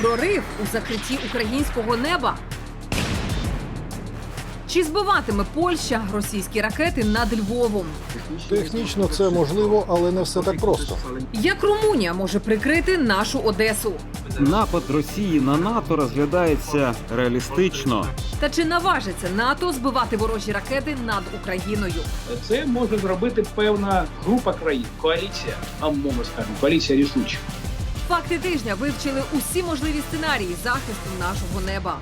Прорив у закритті українського неба. Чи збиватиме Польща російські ракети над Львовом? Технічно це можливо, але не все так просто. Як Румунія може прикрити нашу Одесу? Напад Росії на НАТО розглядається реалістично. Та чи наважиться НАТО збивати ворожі ракети над Україною? Це може зробити певна група країн, коаліція, а мова скажемо, коаліція рішучих. Факти тижня вивчили усі можливі сценарії захисту нашого неба.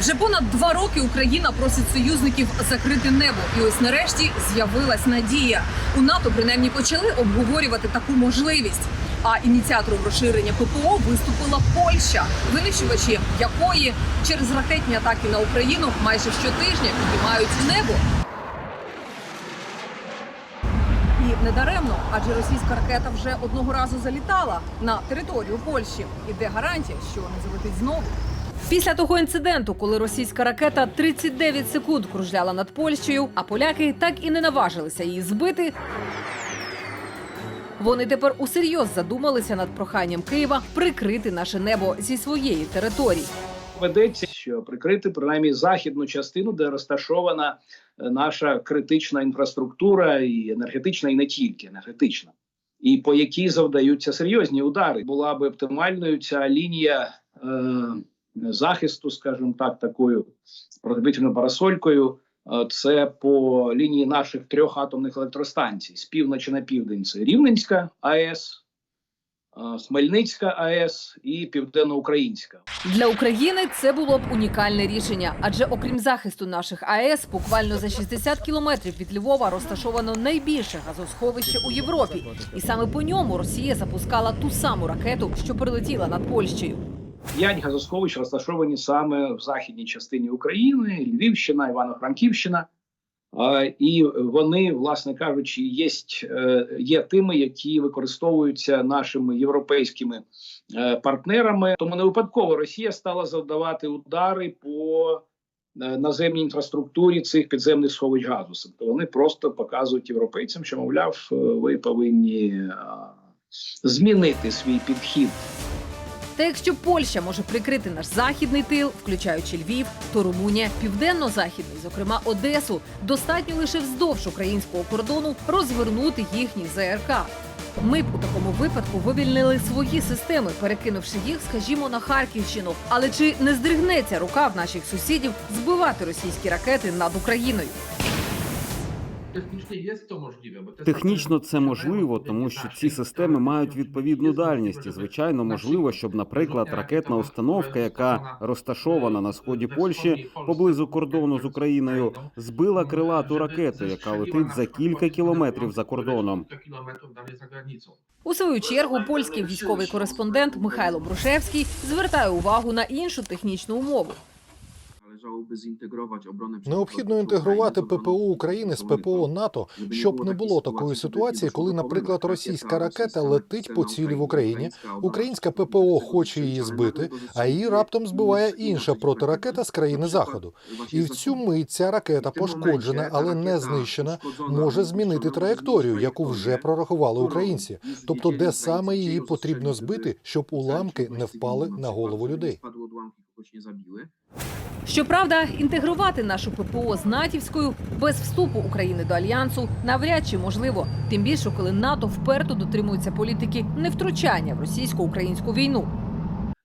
Вже понад два роки Україна просить союзників закрити небо, і ось нарешті з'явилась надія. У НАТО принаймні почали обговорювати таку можливість. А ініціатором розширення ППО виступила Польща, винищувачі якої через ракетні атаки на Україну майже щотижня піднімають в небо. Недаремно, адже російська ракета вже одного разу залітала на територію Польщі. І де гарантія, що не залетить знову? Після того інциденту, коли російська ракета 39 секунд кружляла над Польщею, а поляки так і не наважилися її збити. Вони тепер усерйоз задумалися над проханням Києва прикрити наше небо зі своєї території. Ведеться, що прикрити принаймні західну частину, де розташована е, наша критична інфраструктура, і енергетична, і не тільки енергетична, і по якій завдаються серйозні удари. Була би оптимальною ця лінія е, захисту, скажімо так, такою протибітельною парасолькою. Е, Це по лінії наших трьох атомних електростанцій з півночі на південь. Це Рівненська АЕС, е, Хмельницька АЕС і Південноукраїнська. Для України це було б унікальне рішення, адже окрім захисту наших АЕС, буквально за 60 кілометрів від Львова розташовано найбільше газосховище у Європі, і саме по ньому Росія запускала ту саму ракету, що прилетіла над Польщею. П'ять газосховищ розташовані саме в західній частині України: Львівщина, Івано-Франківщина. Е, І вони, власне кажучи, є, є тими, які використовуються нашими європейськими е, партнерами. Тому не випадково Росія стала завдавати удари по е, наземній інфраструктурі цих підземних сховищ газу. Тобто вони просто показують європейцям, що мовляв, е, ви повинні е, змінити свій підхід Та якщо Польща може прикрити наш західний тил, включаючи Львів, то Румунія південно-західний, зокрема Одесу, достатньо лише вздовж українського кордону розвернути їхній ЗРК. Ми б у такому випадку вивільнили свої системи, перекинувши їх, скажімо, на Харківщину. Але чи не здригнеться рука в наших сусідів збивати російські ракети над Україною? Технічно є можливе, бо Технічно це можливо, тому що ці системи мають відповідну дальність. І звичайно, можливо, щоб, наприклад, ракетна установка, яка розташована на сході Польщі поблизу кордону з Україною, збила крилату ракету, яка летить за кілька кілометрів за кордоном. У свою чергу польський військовий кореспондент Михайло Брушевський звертає увагу на іншу технічну умову. Необхідно інтегрувати ППО України з ППО НАТО, щоб не було такої ситуації, коли, наприклад, російська ракета летить по цілі в Україні. Українська ППО хоче її збити, а її раптом збиває інша протиракета з країни заходу. І в цю мить ця ракета пошкоджена, але не знищена, може змінити траєкторію, яку вже прорахували українці. Тобто, де саме її потрібно збити, щоб уламки не впали на голову людей. Щоправда, інтегрувати нашу ППО з натівською без вступу України до альянсу навряд чи можливо, тим більше, коли НАТО вперто дотримується політики невтручання в російсько-українську війну.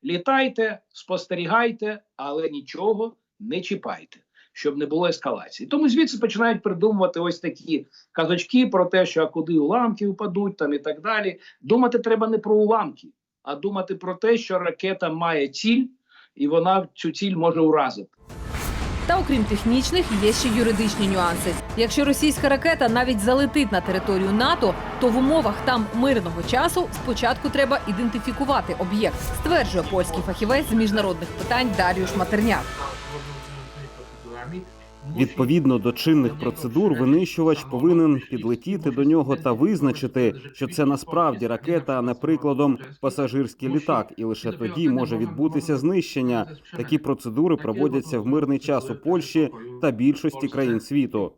літайте, спостерігайте, але нічого не чіпайте, щоб не було ескалації. Тому звідси починають придумувати ось такі казочки про те, що а куди уламки впадуть там і так далі. Думати треба не про уламки, а думати про те, що ракета має ціль, і вона цю ціль може уразити. Та окрім технічних, є ще юридичні нюанси. Якщо російська ракета навіть залетить на територію НАТО, то в умовах там мирного часу спочатку треба ідентифікувати об'єкт, стверджує польський фахівець з міжнародних питань Даріуш Матерняк. Відповідно до чинних процедур, винищувач повинен підлетіти до нього та визначити, що це насправді ракета, а не прикладом пасажирський літак, і лише тоді може відбутися знищення. Такі процедури проводяться в мирний час у Польщі та більшості країн світу.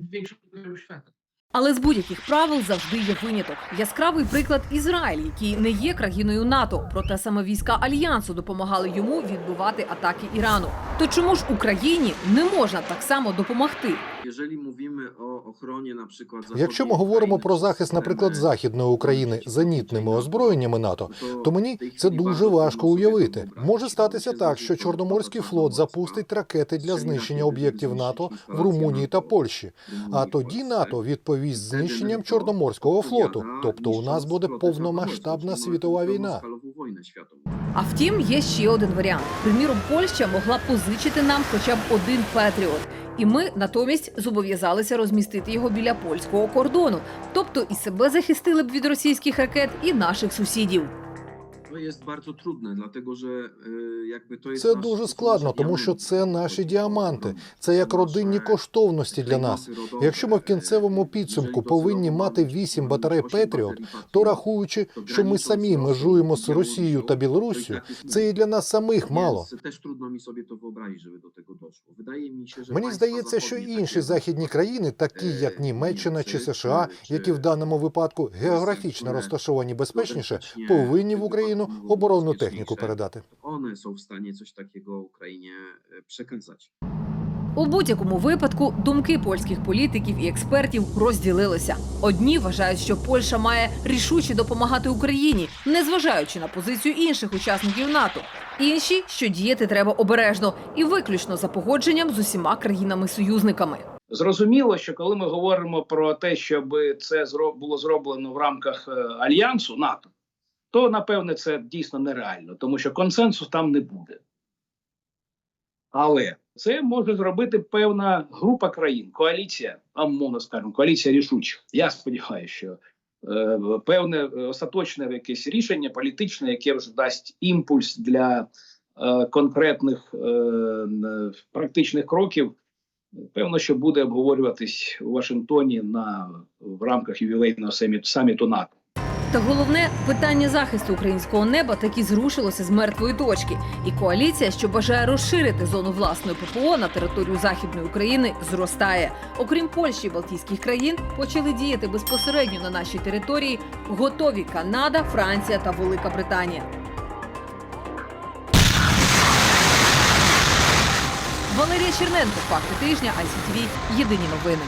Але з будь-яких правил завжди є виняток. Яскравий приклад Ізраїль, який не є країною НАТО, проте саме війська альянсу допомагали йому відбивати атаки Ірану. То чому ж Україні не можна так само допомогти? Na przykład Якщо ми говоримо Ukrainy про захист, наприклад, західної України зенітними озброєннями НАТО, то мені це дуже важко уявити. Може статися так, що Чорноморський флот запустить ракети для знищення об'єктів НАТО в Румунії та Польщі. А тоді НАТО відповість знищенням Чорноморського флоту. Тобто у нас буде повномасштабна світова війна. А втім, є ще один варіант. Приміром, Польща могла позичити нам хоча б один Петріот. І ми натомість зобов'язалися розмістити його біля польського кордону. Тобто і себе захистили б від російських ракет, і наших сусідів. To jest bardzo trudne, dlatego że e, jakby to jest Це дуже складно, тому що це наші діаманти. Це як родинні коштовності для нас. Якщо ми в кінцевому E, підсумку повинні мати 8 батарей Петріот, то рахуючи, що ми самі межуємо з Росією та Білоруссю, це і для нас самих мало. Trudno mi sobie to wyobrazić, żeby do tego doszło. Wydaje mi Мені здається, що інші західні країни, такі як Німеччина чи США, які в даному випадку географічно розташовані безпечніше, повинні в Україну оборонну техніку передати. są w stanie coś takiego Ukrainie e. У будь-якому випадку думки польських політиків і експертів розділилися. Одні вважають, що Польща має рішуче допомагати Україні, незважаючи на позицію інших учасників НАТО. Інші, що діяти треба обережно і виключно за погодженням з усіма країнами-союзниками. Зрозуміло, що коли ми говоримо про те, щоб це зро- було зроблено в рамках е, альянсу НАТО, то напевне це дійсно нереально, тому що консенсус там не буде. Але це може зробити певна група країн, коаліція, а мовно скажемо, коаліція рішучих. Я сподіваюся, що е, певне остаточне якесь рішення політичне, яке вже дасть імпульс для е, конкретних е, практичних кроків, Певно, що буде обговорюватись у Вашингтоні на в рамках ювілейного саміту НАТО. Та головне питання захисту українського неба таки зрушилося з мертвої точки. І коаліція, що бажає розширити зону власної ППО на територію західної України, зростає. Окрім Польщі Балтійських країн, почали діяти безпосередньо на нашій території. Готові Канада, Франція та Велика Британія. Валерія Черненко, факти тижня, ICTV, Єдині новини.